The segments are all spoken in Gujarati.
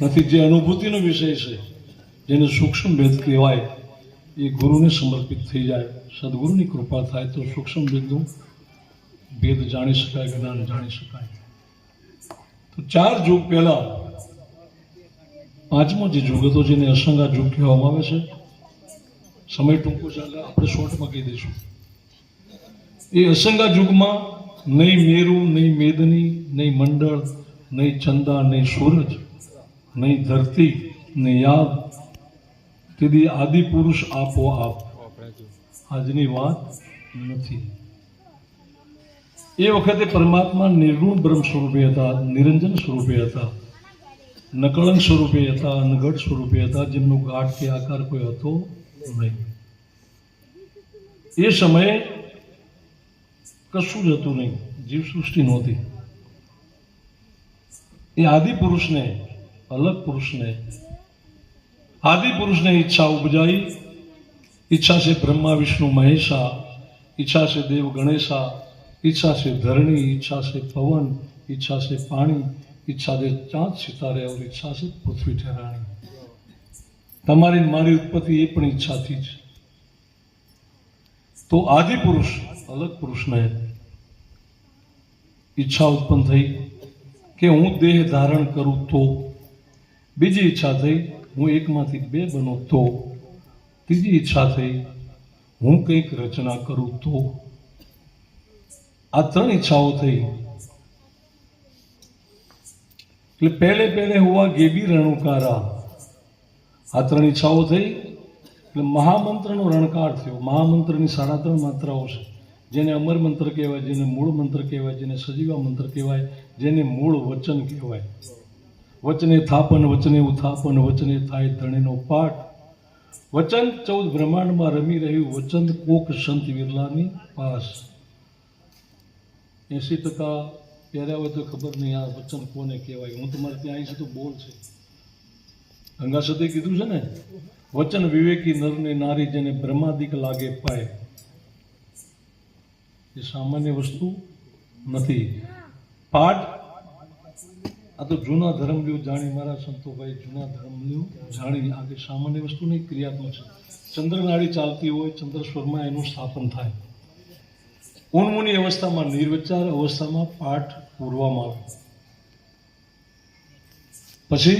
નથી, જે અનુભૂતિનો વિષય છે, જેને સૂક્ષ્મ ભેદ કહેવાય, એ ગુરુને સમર્પિત થઈ જાય. સદગુરુની કૃપા થાય તો સૂક્ષ્મ ભેદનું ભેદ જાણી શકાય, જ્ઞાન જાણી શકાય. તો ચાર યુગ પહેલા, પાંચમો જે યુગ હતો, જેને અસંગા યુગ કહેવામાં આવે છે, સમય ટૂંકો ચાલે આપણે શોર્ટમાં કહી દઈશું. એ અસંગા યુગમાં નહીં મેરુ, નહીં મેદની, નહીં મંડળ, નહીં ચંદા, નહીં સૂરજ નહીં ધરતી નહીં યાદ. તેથી આદિ પુરુષ આપો આપ. આજની વાત નથી. એ વખતે પરમાત્મા નિર્ગુણ બ્રહ્મ સ્વરૂપે હતા, નિરંજન સ્વરૂપે હતા, નકળંગ સ્વરૂપે હતા અનગઢ સ્વરૂપે હતા, જેમનો ગાઢ કે આકાર કોઈ હતો નહીં એ સમયે કશું જ હતું નહીં જીવ સૃષ્ટિ નહોતી. એ આદિ પુરુષને અલગ પુરુષને આદિ પુરુષને ઈચ્છા ઉપજાઈ. ઈચ્છા છે બ્રહ્મા, વિષ્ણુ, મહેશા. ઈચ્છા છે દેવ ગણેશા. ઈચ્છા છે ધરણી. ઈચ્છા છે પવન. ઈચ્છા છે પાણી. ઈચ્છા છે ચાંદ, સિતારે ઓર ઈચ્છા છે પૃથ્વી ઠેરાણી તમારી મારી ઉત્પત્તિ એ પણ ઈચ્છાથી જ. તો આદિ પુરુષ અલગ પુરુષને ઈચ્છા ઉત્પન્ન થઈ કે હું દેહ ધારણ કરું તો? બીજી ઈચ્છા થઈ, હું એકમાંથી બે બનો તો. ત્રીજી ઈચ્છા થઈ, હું કંઈક રચના કરું તો. આ ત્રણ ઈચ્છાઓ થઈ. એટલે પહેલે પહેલે હોવા ગેબી રણુકારા. આ ત્રણ ઈચ્છાઓ થઈ, એટલે મહામંત્રનો રણકાર થયો. મહામંત્રની સાડા ત્રણ માત્રાઓ છે. જેને અમર મંત્ર કહેવાય, જેને મૂળ મંત્ર કહેવાય, જેને સજીવા મંત્ર કહેવાય, જેને મૂળ વચન કહેવાય. વચને થાપન, વચને ઉથાપન, વચને થાય ધણીનો પાઠ. વચન ચૌદ બ્રહ્માંડમાં રમી રહ્યું વચન કોક સંત વિરલાની પાસ. એંસી ટકા પહેર્યા હોય તો ખબર નહીં આ વચન કોને કહેવાય. હું તમારે ત્યાં આવીશ તો બોલ છે. ગંગા સતે કીધું છે ને, વચન વિવેકી નરને નારી જેને બ્રહ્માદિક લાગે પાય. એ સામાન્ય વસ્તુ નથી. પાઠ આ તો જૂના ધર્મલ્યો જાણી મારા સંતોભાઈ જૂના ધર્મલ્યો જાણી આ કંઈ સામાન્ય વસ્તુ નહીં, ક્રિયાત્મક છે. ચંદ્રનાળી ચાલતી હોય ચંદ્રસ્વરમાં એનું સ્થાપન થાય. ઉન્મુની અવસ્થામાં નિર્વિચાર અવસ્થામાં પાઠ પૂરવામાં આવે. પછી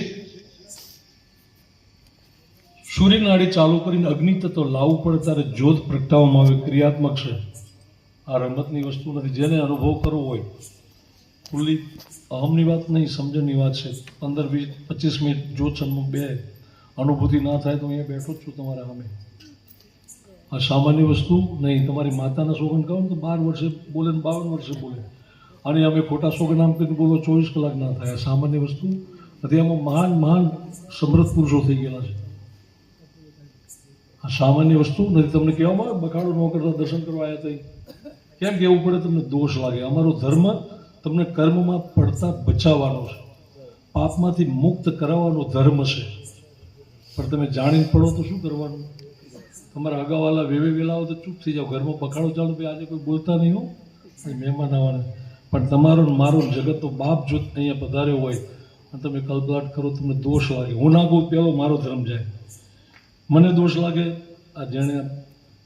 સૂર્યનાળી ચાલુ કરીને અગ્નિ તત્વ લાવવું પડે ત્યારે જ્યોત પ્રગટાવવામાં આવે, ક્રિયાત્મક છે. આ રમતની વસ્તુ નથી. જેને અનુભવ કરવો હોય ખુલ્લી અહમની વાત નહીં, સમજણની વાત છે. પંદર વીસ, પચીસ મિનિટ જો સન્મુખ બે, અનુભૂતિ ના થાય તો અહીંયા બેઠો જ છું તમારા સામે. આ સામાન્ય વસ્તુ નહીં, તમારી માતાના સોગન કહો ને તો બાર વર્ષે બોલે ને બાવન વર્ષે બોલે. અને અમે ખોટા સોગન આમ કરીને બોલો, ચોવીસ કલાક ના થાય. આ સામાન્ય વસ્તુ નથી, આમાં મહાન મહાન સમૃદ્ધ પુરુષો થઈ ગયેલા છે. આ સામાન્ય વસ્તુ નથી, તમને કહેવામાં આવે બખાડો ન કરતા દર્શન કરવા આવ્યા તઈ. કેમ કહેવું પડે, તમને દોષ લાગે. અમારો ધર્મ તમને કર્મમાં પડતા બચાવવાનો છે. પાપમાંથી મુક્ત કરાવવાનો ધર્મ છે. પણ તમે જાણીને પડો તો શું કરવાનું? તમારા અગાવાલા વેવે વેલા તો ચૂપ થઈ જાઓ. ઘરમાં પખાડો ચાલો ભાઈ આજે કોઈ બોલતા નહીં હો. મહેમાન આવવાના. પણ તમારો મારો જગત જગતનો બાપ જોત અહીંયા પધાર્યો હોય અને તમે કલ્પલાટ કરો તમને દોષ લાગે. હું ના કહું પહેલો મારો ધર્મ જાય. મને દોષ લાગે. આ જેણે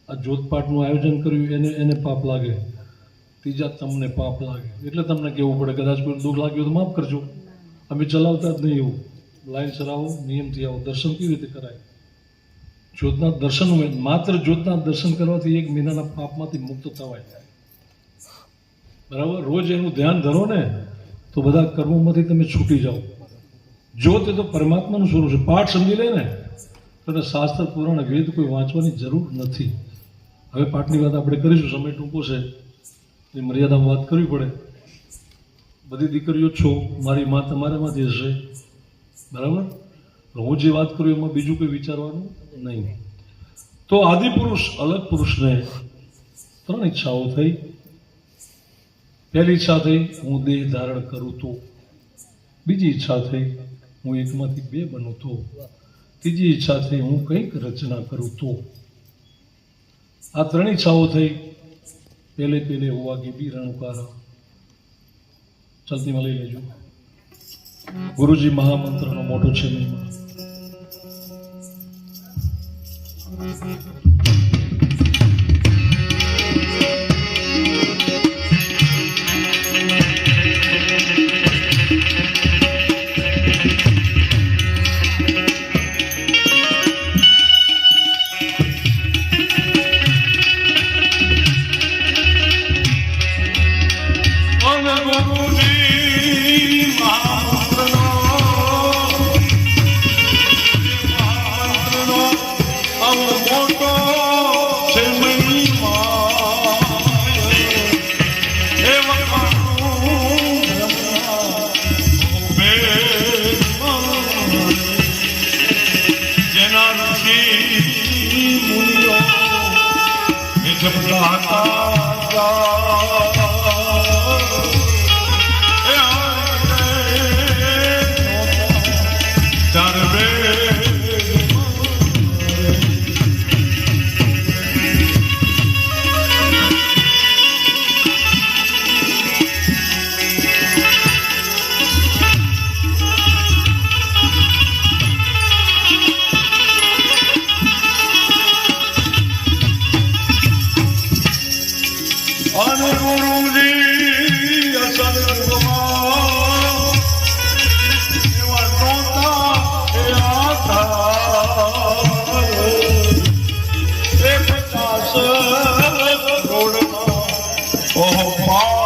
આ જોતપાઠનું આયોજન કર્યું, એને એને પાપ લાગે. ત્રીજા તમને પાપ લાગે. એટલે તમને કહેવું પડે, કદાચ કોઈ દુઃખ લાગ્યું તો માફ કરજો. અમે ચલાવતા જ નહીં એવું. લાઈન ચલાવો, નિયમથી આવો. દર્શન કેવી રીતે કરાય? જ્યોતના દર્શન માત્ર જ્યોતના દર્શન કરવાથી એક મહિનાના પાપમાંથી મુક્ત થવાય. બરાબર? રોજ એનું ધ્યાન ધરો ને, તો બધા કર્મોમાંથી તમે છૂટી જાઓ. જ્યોત એ તો પરમાત્માનું સ્વરૂપ છે. પાઠ સમજી લે ને, તો શાસ્ત્ર, પુરાણ વેદ કોઈ વાંચવાની જરૂર નથી. હવે પાઠની વાત આપણે કરીશું. સમય ટૂંકો છે. એ મર્યાદામાં વાત કરવી પડે. બધી દીકરીઓ છો, મારી માં તમારામાંથી હશે. બરાબર? હું જે વાત કરું એમાં બીજું કોઈ વિચારવાનું નહીં. તો આદિ પુરુષ અલગ પુરુષને ત્રણ ઈચ્છાઓ થઈ. પહેલી ઈચ્છા થઈ, હું દેહ ધારણ કરું તો. બીજી ઈચ્છા થઈ, હું એકમાંથી બે બનું તો. ત્રીજી ઈચ્છા થઈ, હું કંઈક રચના કરું તો. આ ત્રણ ઈચ્છાઓ થઈ. પહેલે પહેલે હોવા કે બી રણુકારા ચલતીમાં લઈ લેજો. ગુરુજી મહામંત્રનો મોટો છે મહિમા એ